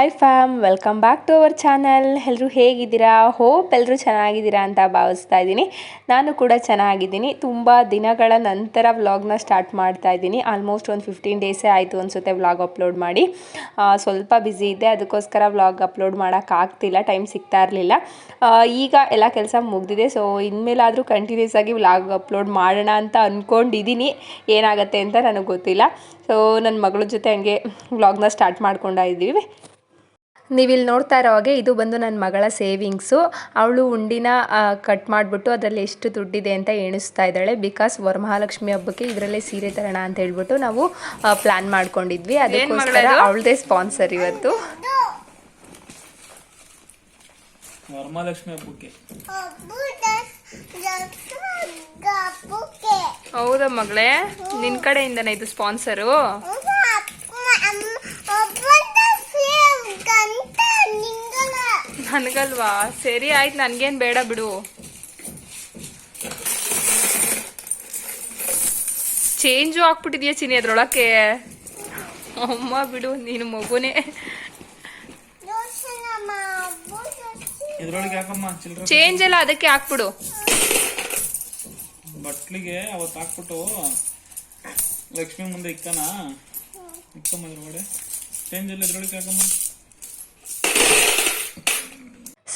Hi fam welcome back to our channel ಎಲ್ಲರೂ ಹೇಗಿದ್ದೀರಾ? Hope ಎಲ್ಲರೂ ಚೆನ್ನಾಗಿದ್ದೀರಾ ಅಂತ ಭಾವಿಸ್ತಾ ಇದ್ದೀನಿ. ನಾನು ಕೂಡ ಚೆನ್ನಾಗಿದ್ದೀನಿ. ತುಂಬ ದಿನಗಳ ನಂತರ ವ್ಲಾಗ್ನ ಸ್ಟಾರ್ಟ್ ಮಾಡ್ತಾ ಇದ್ದೀನಿ. ಆಲ್ಮೋಸ್ಟ್ ಒಂದು ಫಿಫ್ಟೀನ್ ಡೇಸೇ ಆಯಿತು ಅನಿಸುತ್ತೆ ವ್ಲಾಗ್ ಅಪ್ಲೋಡ್ ಮಾಡಿ. ಸ್ವಲ್ಪ ಬ್ಯುಸಿ ಇದ್ದೆ. ಅದಕ್ಕೋಸ್ಕರ ವ್ಲಾಗ್ ಅಪ್ಲೋಡ್ ಮಾಡೋಕ್ಕಾಗ್ತಿಲ್ಲ ಟೈಮ್ ಸಿಗ್ತಾ ಇರಲಿಲ್ಲ. ಈಗ ಎಲ್ಲ ಕೆಲಸ ಮುಗಿದಿದೆ. ಸೊ ಇನ್ಮೇಲಾದರೂ ಕಂಟಿನ್ಯೂಸ್ ಆಗಿ ವ್ಲಾಗ್ ಅಪ್ಲೋಡ್ ಮಾಡೋಣ ಅಂತ ಅಂದ್ಕೊಂಡಿದ್ದೀನಿ ಏನಾಗುತ್ತೆ ಅಂತ ನನಗೆ ಗೊತ್ತಿಲ್ಲ. ಸೊ ನನ್ನ ಮಗಳ ಜೊತೆ ಹಂಗೆ ವ್ಲಾಗ್ನ ಸ್ಟಾರ್ಟ್ ಮಾಡ್ಕೊಂಡ ಇದ್ದೀವಿ. ನೀವಿಲ್ಲಿ ನೋಡ್ತಾ ಇರೋ ಹಾಗೆ ಇದು ಬಂದು ನನ್ನ ಮಗಳ ಸೇವಿಂಗ್ಸು. ಅವಳು ಉಂಡಿನ ಕಟ್ ಮಾಡಿಬಿಟ್ಟು ಅದರಲ್ಲಿ ಎಷ್ಟು ದುಡ್ಡಿದೆ ಅಂತ ಎಣಿಸ್ತಾ ಇದ್ದಾಳೆ. ಬಿಕಾಸ್ ವರಮಹಾಲಕ್ಷ್ಮಿ ಹಬ್ಬಕ್ಕೆ ಇದರಲ್ಲೇ ಸೀರೆ ತರೋಣ ಅಂತ ಹೇಳ್ಬಿಟ್ಟು ನಾವು ಪ್ಲ್ಯಾನ್ ಮಾಡ್ಕೊಂಡಿದ್ವಿ. ಅದಕ್ಕೋಸ್ಕರ ಅವಳದೇ ಸ್ಪಾನ್ಸರ್ ಇವತ್ತು. ವರಮಹಾಲಕ್ಷ್ಮಿ ಹಬ್ಬಕ್ಕೆ. ಹೌದಾ ಮಗಳೇ? ನಿನ್ ಕಡೆಯಿಂದನೇ ಇದು ಸ್ಪಾನ್ಸರು? ನನಗಲ್ವಾ? ಸರಿ ಆಯ್ತು ನನಗೇನು ಬೇಡ ಬಿಡು. ಚೇಂಜು ಹಾಕ್ಬಿಟ್ಟಿದ್ಯಾ ಚಿನಿ ಅದ್ರೊಳಕ್ಕೆ? ಅಮ್ಮ ಬಿಡು ನೀನು ಮಗುನೇ. ಚೇಂಜ್ ಎಲ್ಲ ಅದಕ್ಕೆ ಹಾಕ್ಬಿಡು. ಬಟ್ಲಿಗೆ ಅವತ್ತು ಹಾಕ್ಬಿಟ್ಟು ಲಕ್ಷ್ಮಿ ಮುಂದೆ ಇಕ್ಕನ? ಇಕ್ಕಮ್ಮ ಇದ್ರೊಳಗಡೆ. ಚೇಂಜ್ ಎಲ್ಲ ಇದ್ರೊಳಗೆ ಯಾಕಮ್ಮ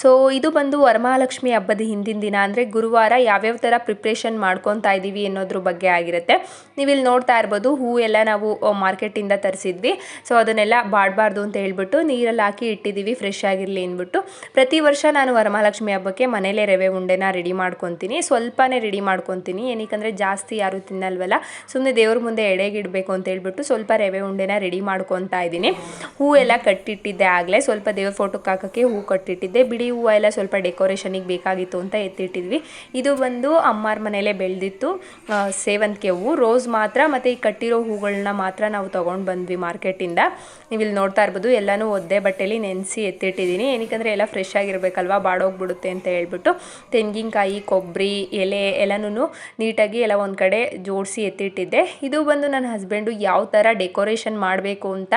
ಸೊ ಇದು ಬಂದು ವರಮಹಾಲಕ್ಷ್ಮಿ ಹಬ್ಬದ ಹಿಂದಿನ ದಿನ. ಅಂದರೆ ಗುರುವಾರ ಯಾವ್ಯಾವ ಥರ ಪ್ರಿಪ್ರೇಷನ್ ಮಾಡ್ಕೊತಾ ಇದ್ದೀವಿ ಅನ್ನೋದ್ರ ಬಗ್ಗೆ ಆಗಿರುತ್ತೆ. ನೀವು ಇಲ್ಲಿ ನೋಡ್ತಾ ಇರ್ಬೋದು ಹೂ ಎಲ್ಲ ನಾವು ಮಾರ್ಕೆಟಿಂದ ತರಿಸಿದ್ವಿ. ಸೊ ಅದನ್ನೆಲ್ಲ ಬಾಡಬಾರ್ದು ಅಂತ ಹೇಳ್ಬಿಟ್ಟು ನೀರಲ್ಲಿ ಹಾಕಿ ಇಟ್ಟಿದ್ದೀವಿ ಫ್ರೆಶ್ ಆಗಿರಲಿ ಅಂದ್ಬಿಟ್ಟು. ಪ್ರತಿ ವರ್ಷ ನಾನು ವರಮಹಾಲಕ್ಷ್ಮಿ ಹಬ್ಬಕ್ಕೆ ಮನೇಲೇ ರವೆ ಉಂಡೆನ ರೆಡಿ ಮಾಡ್ಕೊತೀನಿ. ಸ್ವಲ್ಪನೇ ರೆಡಿ ಮಾಡ್ಕೊತೀನಿ. ಏನಕ್ಕಂದರೆ ಜಾಸ್ತಿ ಯಾರು ತಿನ್ನಲ್ವಲ್ಲ. ಸುಮ್ಮನೆ ದೇವ್ರ ಮುಂದೆ ಎಡೆಗಿಡಬೇಕು ಅಂತ ಹೇಳ್ಬಿಟ್ಟು ಸ್ವಲ್ಪ ರವೆ ಉಂಡೆನ ರೆಡಿ ಮಾಡ್ಕೊತಾ ಇದ್ದೀನಿ ಹೂ ಎಲ್ಲ ಕಟ್ಟಿಟ್ಟಿದ್ದೆ ಆಗಲೇ. ಸ್ವಲ್ಪ ದೇವ್ರ ಫೋಟೋಕ್ಕೆ ಹಾಕೋಕ್ಕೆ ಹೂ ಕಟ್ಟಿಟ್ಟಿದ್ದೆ. ಬಿಡಿ ಹೂವು ಎಲ್ಲ ಸ್ವಲ್ಪ ಡೆಕೋರೇಷನಿಗೆ ಬೇಕಾಗಿತ್ತು ಅಂತ ಎತ್ತಿಟ್ಟಿದ್ವಿ. ಇದು ಬಂದು ಅಮ್ಮಾರ ಮನೆಯಲ್ಲೇ ಬೆಳೆದಿತ್ತು. ಸೇವಂತಿಗೆ ಹೂವು ರೋಸ್ ಮಾತ್ರ ಮತ್ತು ಈ ಕಟ್ಟಿರೋ ಹೂಗಳನ್ನ ಮಾತ್ರ ನಾವು ತೊಗೊಂಡು ಬಂದ್ವಿ ಮಾರ್ಕೆಟಿಂದ. ನೀವು ಇಲ್ಲಿ ನೋಡ್ತಾ ಇರ್ಬೋದು, ಎಲ್ಲನೂ ಒದ್ದೆ ಬಟ್ಟೆಲಿ ನೆನೆಸಿ ಎತ್ತಿಟ್ಟಿದ್ದೀನಿ. ಏನಕ್ಕಂದರೆ ಎಲ್ಲ ಫ್ರೆಶ್ ಆಗಿರಬೇಕಲ್ವಾ, ಬಾಡೋಗ್ಬಿಡುತ್ತೆ ಅಂತ ಹೇಳ್ಬಿಟ್ಟು ತೆಂಗಿನಕಾಯಿ ಕೊಬ್ಬರಿ ಎಲೆ ಎಲ್ಲನೂ ನೀಟಾಗಿ ಎಲ್ಲ ಒಂದು ಕಡೆ ಜೋಡಿಸಿ ಎತ್ತಿಟ್ಟಿದ್ದೆ. ಇದು ಬಂದು ನನ್ನ ಹಸ್ಬೆಂಡು ಯಾವ ಥರ ಡೆಕೋರೇಷನ್ ಮಾಡಬೇಕು ಅಂತ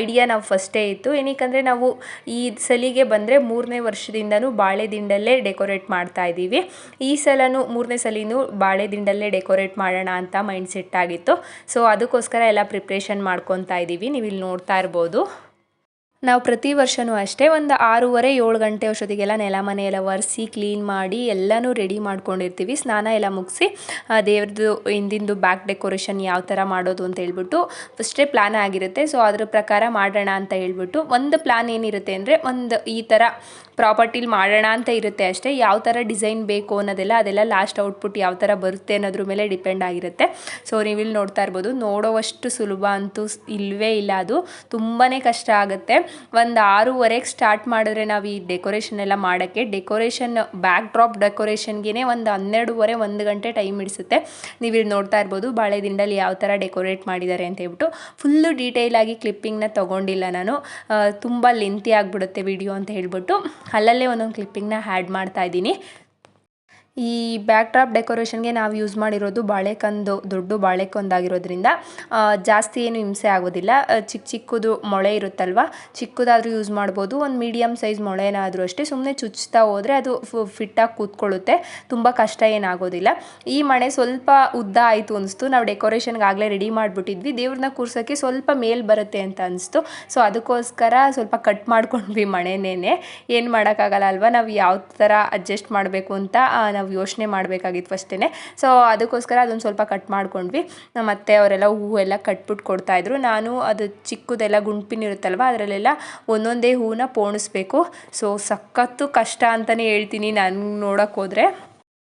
ಐಡಿಯಾ ನಾವು ಫಸ್ಟೇ ಇತ್ತು. ಏನಕ್ಕಂದರೆ ನಾವು ಈ ಸಲಿಗೆ ಬಂದರೆ ಮೂರನೇ ವರ್ಷದಿಂದನೂ ಬಾಳೆ ದಿಂಡಲ್ಲೇ ಡೆಕೋರೇಟ್ ಮಾಡ್ತಾ ಇದ್ದೀವಿ. ಈ ಸಲನೂ ಮೂರನೇ ಸಲಿನೂ ಬಾಳೆ ದಿಂಡಲ್ಲೇ ಡೆಕೋರೇಟ್ ಮಾಡೋಣ ಅಂತ ಮೈಂಡ್ ಸೆಟ್ ಆಗಿತ್ತು. ಸೊ, ಅದಕ್ಕೋಸ್ಕರ ಎಲ್ಲ ಪ್ರಿಪ್ರೇಷನ್ ಮಾಡ್ಕೊತಾ ಇದ್ದೀವಿ. ನೀವು ಇಲ್ಲಿ ನೋಡ್ತಾ ಇರ್ಬೋದು. ನಾವು ಪ್ರತಿ ವರ್ಷವೂ ಅಷ್ಟೇ ಒಂದು ಆರೂವರೆ, ಏಳು ಗಂಟೆ ಅಷ್ಟೊತ್ತಿಗೆಲ್ಲ ನೆಲ ಮನೆ ಎಲ್ಲ ಒರೆಸಿ ಕ್ಲೀನ್ ಮಾಡಿ ಎಲ್ಲನೂ ರೆಡಿ ಮಾಡ್ಕೊಂಡಿರ್ತೀವಿ. ಸ್ನಾನ ಎಲ್ಲ ಮುಗಿಸಿ ದೇವ್ರದ್ದು ಹಿಂದಿಂದು ಬ್ಯಾಕ್ ಡೆಕೋರೇಷನ್ ಯಾವ ಥರ ಮಾಡೋದು ಅಂತ ಹೇಳ್ಬಿಟ್ಟು ಫಸ್ಟೇ ಪ್ಲ್ಯಾನ್ ಆಗಿರುತ್ತೆ. ಸೊ ಅದ್ರ ಪ್ರಕಾರ ಮಾಡೋಣ ಅಂತ ಹೇಳ್ಬಿಟ್ಟು ಒಂದು ಪ್ಲ್ಯಾನ್ ಏನಿರುತ್ತೆ ಅಂದರೆ ಒಂದು ಈ ಥರ ಪ್ರಾಪರ್ಟಿಲಿ ಮಾಡೋಣ ಅಂತ ಇರುತ್ತೆ ಅಷ್ಟೇ. ಯಾವ ಥರ ಡಿಸೈನ್ ಬೇಕು ಅನ್ನೋದೆಲ್ಲ, ಅದೆಲ್ಲ ಲಾಸ್ಟ್ ಔಟ್ಪುಟ್ ಯಾವ ಥರ ಬರುತ್ತೆ ಅನ್ನೋದ್ರ ಮೇಲೆ ಡಿಪೆಂಡ್ ಆಗಿರುತ್ತೆ. ಸೊ ನೀವಿಲ್ಲಿ ನೋಡ್ತಾ ಇರ್ಬೋದು, ನೋಡೋವಷ್ಟು ಸುಲಭ ಅಂತೂ ಇಲ್ಲವೇ ಇಲ್ಲ ಅದು. ತುಂಬಾ ಕಷ್ಟ ಆಗುತ್ತೆ. ಒಂದು ಆರೂವರೆಗೆ ಸ್ಟಾರ್ಟ್ ಮಾಡಿದ್ರೆ ನಾವು ಈ ಡೆಕೋರೇಷನ್ ಎಲ್ಲ ಮಾಡೋಕ್ಕೆ ಡೆಕೋರೇಷನ್ ಬ್ಯಾಕ್ ಡ್ರಾಪ್ ಡೆಕೋರೇಷನ್ಗೆ ಒಂದು ಹನ್ನೆರಡೂವರೆ ಒಂದು ಗಂಟೆ ಟೈಮ್ ಹಿಡಿಸುತ್ತೆ. ನೀವು ಇಲ್ಲಿ ನೋಡ್ತಾ ಇರ್ಬೋದು ಬಾಳೆ ದಿಂಡಲ್ಲಿ ಯಾವ ಥರ ಡೆಕೋರೇಟ್ ಮಾಡಿದ್ದಾರೆ ಅಂತ ಹೇಳ್ಬಿಟ್ಟು ಫುಲ್ಲು ಡೀಟೇಲ್ ಆಗಿ ಕ್ಲಿಪ್ಪಿಂಗ್ನ ತೊಗೊಂಡಿಲ್ಲ ನಾನು. ತುಂಬ ಲೆಂತಿ ಆಗಿಬಿಡುತ್ತೆ ವಿಡಿಯೋ ಅಂತ ಹೇಳ್ಬಿಟ್ಟು. ಅಲ್ಲಲ್ಲೇ ಒಂದೊಂದು ಕ್ಲಿಪ್ಪಿಂಗ್ನ ಆ್ಯಡ್ ಮಾಡ್ತಾ ಇದ್ದೀನಿ. ಈ ಬ್ಯಾಕ್ ಡ್ರಾಪ್ ಡೆಕೋರೇಷನ್ಗೆ ನಾವು ಯೂಸ್ ಮಾಡಿರೋದು ಬಾಳೆಕಂದು ದೊಡ್ಡ ಬಾಳೆಕಂದಾಗಿರೋದ್ರಿಂದ ಜಾಸ್ತಿ ಏನು ಹಿಂಸೆ ಆಗೋದಿಲ್ಲ. ಚಿಕ್ಕ ಚಿಕ್ಕದು ಮೊಳೆ ಇರುತ್ತಲ್ವ? ಚಿಕ್ಕದಾದರೂ ಯೂಸ್ ಮಾಡ್ಬೋದು. ಒಂದು ಮೀಡಿಯಮ್ ಸೈಜ್ ಮೊಳೆನಾದರೂ ಅಷ್ಟೇ. ಸುಮ್ಮನೆ ಚುಚ್ತಾ ಹೋದರೆ ಅದು ಫಿಟ್ಟಾಗಿ ಕೂತ್ಕೊಳ್ಳುತ್ತೆ. ತುಂಬ ಕಷ್ಟ ಏನಾಗೋದಿಲ್ಲ. ಈ ಮಣೆ ಸ್ವಲ್ಪ ಉದ್ದ ಆಯಿತು ಅನಿಸ್ತು. ನಾವು ಡೆಕೋರೇಷನ್ಗೆ ಆಗಲೇ ರೆಡಿ ಮಾಡಿಬಿಟ್ಟಿದ್ವಿ. ದೇವ್ರನ್ನ ಕೂರ್ಸೋಕ್ಕೆ ಸ್ವಲ್ಪ ಮೇಲ್ ಬರುತ್ತೆ ಅಂತ ಅನಿಸ್ತು. ಸೊ ಅದಕ್ಕೋಸ್ಕರ ಸ್ವಲ್ಪ ಕಟ್ ಮಾಡ್ಕೊಂಡ್ವಿ ಮಣೆನೇನೆ. ಏನು ಮಾಡೋಕ್ಕಾಗಲ್ಲ ಅಲ್ವಾ? ನಾವು ಯಾವ ಥರ ಅಡ್ಜಸ್ಟ್ ಮಾಡಬೇಕು ಅಂತ ಆ, ನಾವು ಯೋಚನೆ ಮಾಡಬೇಕಾಗಿತ್ತು ಫಸ್ಟೇ ಸೊ ಅದಕ್ಕೋಸ್ಕರ ಅದೊಂದು ಸ್ವಲ್ಪ ಕಟ್ ಮಾಡ್ಕೊಂಡ್ವಿ. ಮತ್ತು ಅವರೆಲ್ಲ ಹೂವೆಲ್ಲ ಕಟ್ಬಿಟ್ಟು ಕೊಡ್ತಾಯಿದ್ರು ನಾನು ಅದು ಚಿಕ್ಕದೆಲ್ಲ ಗುಂಪಿನ ಇರುತ್ತಲ್ವ, ಅದರಲ್ಲೆಲ್ಲ ಒಂದೊಂದೇ ಹೂವನ್ನ ಪೋಣಿಸ್ಬೇಕು. ಸೊ ಸಖತ್ತು ಕಷ್ಟ ಅಂತಲೇ ಹೇಳ್ತೀನಿ ನಾನು ನೋಡೋಕೆ ಹೋದರೆ.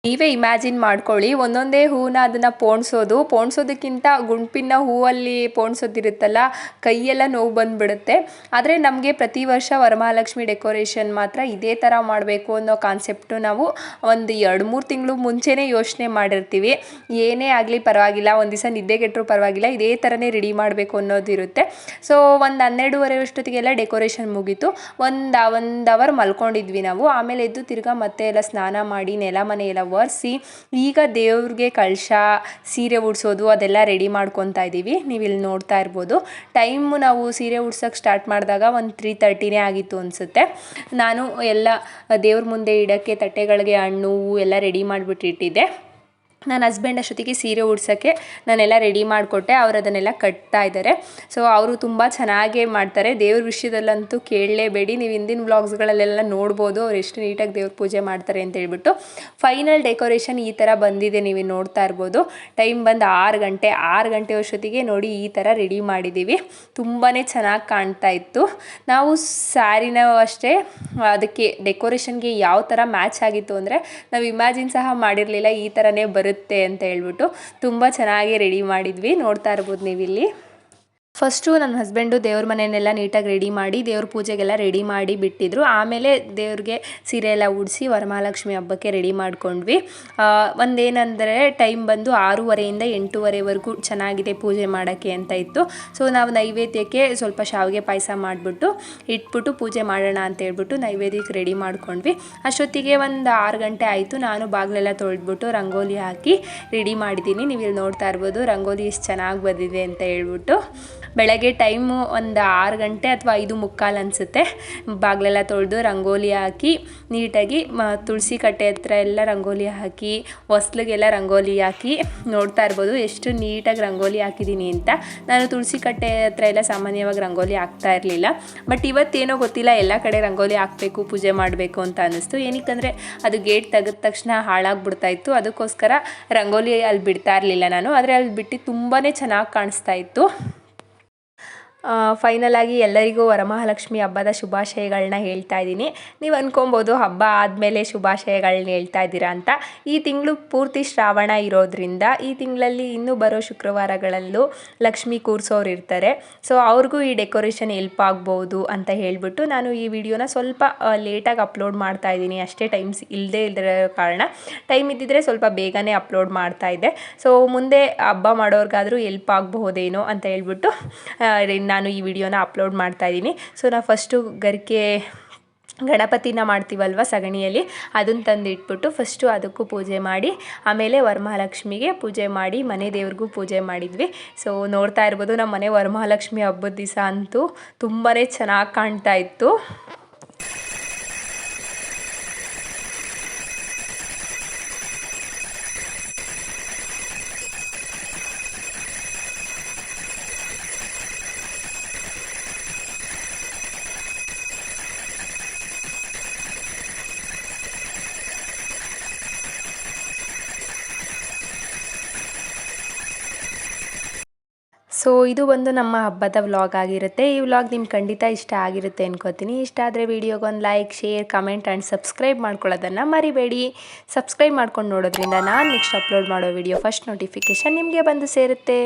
ನೀವೇ ಇಮ್ಯಾಜಿನ್ ಮಾಡ್ಕೊಳ್ಳಿ. ಒಂದೊಂದೇ ಹೂವನ್ನ ಅದನ್ನು ಪೋಣಿಸೋದು. ಪೋಣಿಸೋದಕ್ಕಿಂತ ಗುಂಪಿನ ಹೂವಲ್ಲಿ ಪೋಣಿಸೋದಿರುತ್ತಲ್ಲ, ಕೈಯೆಲ್ಲ ನೋವು ಬಂದುಬಿಡುತ್ತೆ. ಆದರೆ ನಮಗೆ ಪ್ರತಿ ವರ್ಷ ವರಮಹಾಲಕ್ಷ್ಮಿ ಡೆಕೋರೇಷನ್ ಮಾತ್ರ ಇದೇ ಥರ ಮಾಡಬೇಕು ಅನ್ನೋ ಕಾನ್ಸೆಪ್ಟು ನಾವು ಒಂದು ಎರಡು ಮೂರು ತಿಂಗಳು ಮುಂಚೆನೇ ಯೋಚನೆ ಮಾಡಿರ್ತೀವಿ. ಏನೇ ಆಗಲಿ ಪರವಾಗಿಲ್ಲ, ಒಂದು ದಿವಸ ನಿದ್ದೆಗೆಟ್ಟರು ಪರವಾಗಿಲ್ಲ, ಇದೇ ಥರನೇ ರೆಡಿ ಮಾಡಬೇಕು ಅನ್ನೋದಿರುತ್ತೆ ಸೊ ಒಂದು ಹನ್ನೆರಡೂವರೆ ಅಷ್ಟೊತ್ತಿಗೆಲ್ಲ ಡೆಕೋರೇಷನ್ ಮುಗೀತು. ಒಂದು ಒಂದು ಅವರ್ ಮಲ್ಕೊಂಡಿದ್ವಿ ನಾವು. ಆಮೇಲೆ ಎದ್ದು ತಿರ್ಗಾ ಮತ್ತೆ ಎಲ್ಲ ಸ್ನಾನ ಮಾಡಿ ನೆಲ ಮನೆ ಎಲ್ಲ ಒರೆಸಿ ಈಗ ದೇವ್ರಿಗೆ ಕಳಶ, ಸೀರೆ ಉಡ್ಸೋದು ಅದೆಲ್ಲ ರೆಡಿ ಮಾಡ್ಕೊತಾ ಇದ್ದೀವಿ. ನೀವು ಇಲ್ಲಿ ನೋಡ್ತಾ ಇರ್ಬೋದು. ಟೈಮು ನಾವು ಸೀರೆ ಉಡ್ಸೋಕ್ಕೆ ಸ್ಟಾರ್ಟ್ ಮಾಡಿದಾಗ ಒಂದು ತ್ರೀ ತರ್ಟಿನೇ ಆಗಿತ್ತು ಅನಿಸುತ್ತೆ. ನಾನು ಎಲ್ಲ ದೇವ್ರ ಮುಂದೆ ಇಡೋಕ್ಕೆ ತಟ್ಟೆಗಳಿಗೆ ಹಣ್ಣು ಹೂವು ಎಲ್ಲ ರೆಡಿ ಮಾಡಿಬಿಟ್ಟು ಇಟ್ಟಿದ್ದೆ ನನ್ನ ಹಸ್ಬೆಂಡ್ ಅಷ್ಟೊತ್ತಿಗೆ ಸೀರೆ ಉಡ್ಸೋಕ್ಕೆ ನಾನೆಲ್ಲ ರೆಡಿ ಮಾಡಿಕೊಟ್ಟೆ, ಅವ್ರು ಅದನ್ನೆಲ್ಲ ಕಟ್ತಾ ಇದ್ದಾರೆ. ಸೊ ಅವರು ತುಂಬ ಚೆನ್ನಾಗೇ ಮಾಡ್ತಾರೆ. ದೇವ್ರ ವಿಷಯದಲ್ಲಂತೂ ಕೇಳಲೇಬೇಡಿ. ನೀವು ಹಿಂದಿನ ವ್ಲಾಗ್ಸ್ಗಳಲ್ಲೆಲ್ಲ ನೋಡ್ಬೋದು. ಅವ್ರು ಎಷ್ಟು ನೀಟಾಗಿ ದೇವ್ರ ಪೂಜೆ ಮಾಡ್ತಾರೆ ಅಂತ ಹೇಳ್ಬಿಟ್ಟು. ಫೈನಲ್ ಡೆಕೋರೇಷನ್ ಈ ಥರ ಬಂದಿದೆ. ನೀವು ನೋಡ್ತಾ ಇರ್ಬೋದು. ಟೈಮ್ ಬಂದು ಆರು ಗಂಟೆ. ಆರು ಗಂಟೆ ಅಷ್ಟೊತ್ತಿಗೆ ನೋಡಿ ಈ ಥರ ರೆಡಿ ಮಾಡಿದ್ದೀವಿ. ತುಂಬಾ ಚೆನ್ನಾಗಿ ಕಾಣ್ತಾ ಇತ್ತು. ನಾವು ಸ್ಯಾರಿನ ಅಷ್ಟೇ, ಅದಕ್ಕೆ ಡೆಕೋರೇಷನ್ಗೆ ಯಾವ ಥರ ಮ್ಯಾಚ್ ಆಗಿತ್ತು ಅಂದರೆ, ನಾವು ಇಮ್ಯಾಜಿನ್ ಸಹ ಮಾಡಿರಲಿಲ್ಲ ಈ ಥರನೇ ಬರುತ್ತೆ. ಅಂತ ಹೇಳ್ಬಿಟ್ಟು ತುಂಬ ಚೆನ್ನಾಗಿ ರೆಡಿ ಮಾಡಿದ್ವಿ. ನೋಡ್ತಾ ಇರ್ಬೋದು ನೀವಿಲ್ಲಿ. ಫಸ್ಟು ನನ್ನ ಹಸ್ಬೆಂಡು ದೇವ್ರ ಮನೆಯನ್ನೆಲ್ಲ ನೀಟಾಗಿ ರೆಡಿ ಮಾಡಿ, ದೇವ್ರ ಪೂಜೆಗೆಲ್ಲ ರೆಡಿ ಮಾಡಿ ಬಿಟ್ಟಿದ್ರು. ಆಮೇಲೆ ದೇವ್ರಿಗೆ ಸೀರೆ ಎಲ್ಲ ಉಡಿಸಿ ವರಮಹಾಲಕ್ಷ್ಮಿ ಹಬ್ಬಕ್ಕೆ ರೆಡಿ ಮಾಡ್ಕೊಂಡ್ವಿ. ಒಂದೇನಂದರೆ ಟೈಮ್ ಬಂದು ಆರೂವರೆಯಿಂದ ಎಂಟೂವರೆವರೆಗೂ ಚೆನ್ನಾಗಿದೆ ಪೂಜೆ ಮಾಡೋಕ್ಕೆ ಅಂತ ಇತ್ತು. ಸೊ, ನಾವು ನೈವೇದ್ಯಕ್ಕೆ ಸ್ವಲ್ಪ ಶಾವಿಗೆ ಪಾಯಸ ಮಾಡಿಬಿಟ್ಟು, ಇಟ್ಬಿಟ್ಟು ಪೂಜೆ ಮಾಡೋಣ ಅಂತ ಹೇಳ್ಬಿಟ್ಟು ನೈವೇದ್ಯಕ್ಕೆ ರೆಡಿ ಮಾಡ್ಕೊಂಡ್ವಿ. ಅಷ್ಟೊತ್ತಿಗೆ ಒಂದು ಆರು ಗಂಟೆ ಆಯಿತು. ನಾನು ಬಾಗಿಲೆಲ್ಲ ತೊಳೆದ್ಬಿಟ್ಟು ರಂಗೋಲಿ ಹಾಕಿ ರೆಡಿ ಮಾಡಿದ್ದೀನಿ. ನೀವು ಇಲ್ಲಿ ನೋಡ್ತಾ ಇರ್ಬೋದು ರಂಗೋಲಿ ಎಷ್ಟು ಚೆನ್ನಾಗಿ ಬಂದಿದೆ ಅಂತ ಹೇಳ್ಬಿಟ್ಟು. ಬೆಳಗ್ಗೆ ಟೈಮು ಒಂದು ಆರು ಗಂಟೆ ಅಥವಾ ಐದು ಮುಕ್ಕಾಲು ಅನಿಸುತ್ತೆ. ಬಾಗಿಲೆಲ್ಲ ತೊಳೆದು ರಂಗೋಲಿ ಹಾಕಿ ನೀಟಾಗಿ ತುಳಸಿ ಕಟ್ಟೆ ಹತ್ರ ಎಲ್ಲ ರಂಗೋಲಿ ಹಾಕಿ, ಹೊಸ್ಲಿಗೆಲ್ಲ ರಂಗೋಲಿ ಹಾಕಿ ನೋಡ್ತಾ ಇರ್ಬೋದು. ಎಷ್ಟು ನೀಟಾಗಿ ರಂಗೋಲಿ ಹಾಕಿದ್ದೀನಿ ಅಂತ. ನಾನು ತುಳಸಿ ಕಟ್ಟೆ ಹತ್ರ ಎಲ್ಲ ಸಾಮಾನ್ಯವಾಗಿ ರಂಗೋಲಿ ಹಾಕ್ತಾ ಇರಲಿಲ್ಲ. ಬಟ್ ಇವತ್ತೇನೋ ಗೊತ್ತಿಲ್ಲ, ಎಲ್ಲ ಕಡೆ ರಂಗೋಲಿ ಹಾಕಬೇಕು, ಪೂಜೆ ಮಾಡಬೇಕು ಅಂತ ಅನ್ನಿಸ್ತು. ಏನಕ್ಕಂದರೆ, ಅದು ಗೇಟ್ ತೆಗೆದ ತಕ್ಷಣ ಹಾಳಾಗ್ಬಿಡ್ತಾ ಇತ್ತು. ಅದಕ್ಕೋಸ್ಕರ ರಂಗೋಲಿ ಅಲ್ಲಿ ಬಿಡ್ತಾ ಇರಲಿಲ್ಲ ನಾನು. ಆದರೆ ಅಲ್ಲಿ ಬಿಟ್ಟು ತುಂಬಾ ಚೆನ್ನಾಗಿ ಕಾಣಿಸ್ತಾ ಇತ್ತು. ಫೈನಲ್ ಆಗಿ ಎಲ್ಲರಿಗೂ ವರಮಹಾಲಕ್ಷ್ಮಿ ಹಬ್ಬದ ಶುಭಾಶಯಗಳನ್ನ ಹೇಳ್ತಾ ಇದ್ದೀನಿ. ನೀವು ಅನ್ಕೊಬೋದು ಹಬ್ಬ ಆದಮೇಲೆ ಶುಭಾಶಯಗಳನ್ನ ಹೇಳ್ತಾ ಇದ್ದೀರಾ ಅಂತ. ಈ ತಿಂಗಳು ಪೂರ್ತಿ ಶ್ರಾವಣ ಇರೋದ್ರಿಂದ ಈ ತಿಂಗಳಲ್ಲಿ ಇನ್ನೂ ಬರೋ ಶುಕ್ರವಾರಗಳಲ್ಲೂ ಲಕ್ಷ್ಮಿ ಕೂರಿಸೋರು ಇರ್ತಾರೆ. ಸೊ ಅವ್ರಿಗೂ ಈ ಡೆಕೋರೇಷನ್ ಹೆಲ್ಪ್ ಆಗ್ಬೋದು ಅಂತ ಹೇಳಿಬಿಟ್ಟು ನಾನು ಈ ವಿಡಿಯೋನ ಸ್ವಲ್ಪ ಲೇಟಾಗಿ ಅಪ್ಲೋಡ್ ಮಾಡ್ತಾ ಇದ್ದೀನಿ. ಅಷ್ಟೇ ಟೈಮ್ಸ್ ಇಲ್ಲದೆ ಇರೋ ಕಾರಣ. ಟೈಮ್ ಇದ್ದಿದ್ರೆ ಸ್ವಲ್ಪ ಬೇಗನೆ ಅಪ್ಲೋಡ್ ಮಾಡ್ತಾ ಇದ್ದೆ. ಸೊ ಮುಂದೆ ಹಬ್ಬ ಮಾಡೋರ್ಗಾದರೂ ಹೆಲ್ಪ್ ಆಗಬಹುದೇನೋ ಅಂತ ಹೇಳ್ಬಿಟ್ಟು ನಾನು ಈ ವಿಡಿಯೋನ ಅಪ್ಲೋಡ್ ಮಾಡ್ತಾ ಇದ್ದೀನಿ. ಸೊ ನಾವು ಫಸ್ಟು ಗರಿಕೆ ಗಣಪತಿನ ಮಾಡ್ತೀವಲ್ವ ಸಗಣಿಯಲ್ಲಿ? ಅದನ್ನು ತಂದು ಇಟ್ಬಿಟ್ಟು ಫಸ್ಟು ಅದಕ್ಕೂ ಪೂಜೆ ಮಾಡಿ, ಆಮೇಲೆ ವರಮಹಾಲಕ್ಷ್ಮಿಗೆ ಪೂಜೆ ಮಾಡಿ, ಮನೆ ದೇವ್ರಿಗೂ ಪೂಜೆ ಮಾಡಿದ್ವಿ. ಸೊ ನೋಡ್ತಾ ಇರ್ಬೋದು ನಮ್ಮ ಮನೆ ವರಮಹಾಲಕ್ಷ್ಮಿ ಹಬ್ಬದ ದಿವಸ ಅಂತೂ ತುಂಬಾ ಚೆನ್ನಾಗಿ ಕಾಣ್ತಾ ಇತ್ತು. ಸೊ ಇದು ಬಂದು ನಮ್ಮ ಹಬ್ಬದ ವ್ಲಾಗ್ ಆಗಿರುತ್ತೆ. ಈ ವ್ಲಾಗ್ ನಿಮ್ಗೆ ಖಂಡಿತ ಇಷ್ಟ ಆಗಿರುತ್ತೆ ಅನ್ಕೋತೀನಿ. ಇಷ್ಟ ಆದರೆ ವಿಡಿಯೋಗೆ ಒಂದು like share comment and subscribe ಮಾಡ್ಕೊಳ್ಳೋದನ್ನು ಮರಿಬೇಡಿ. ಸಬ್ಸ್ಕ್ರೈಬ್ ಮಾಡ್ಕೊಂಡು ನೋಡೋದ್ರಿಂದ ನಾನು ನೆಕ್ಸ್ಟ್ ಅಪ್ಲೋಡ್ ಮಾಡೋ ವಿಡಿಯೋ ಫಸ್ಟ್ ನೋಟಿಫಿಕೇಷನ್ ನಿಮಗೆ ಬಂದು ಸೇರುತ್ತೆ.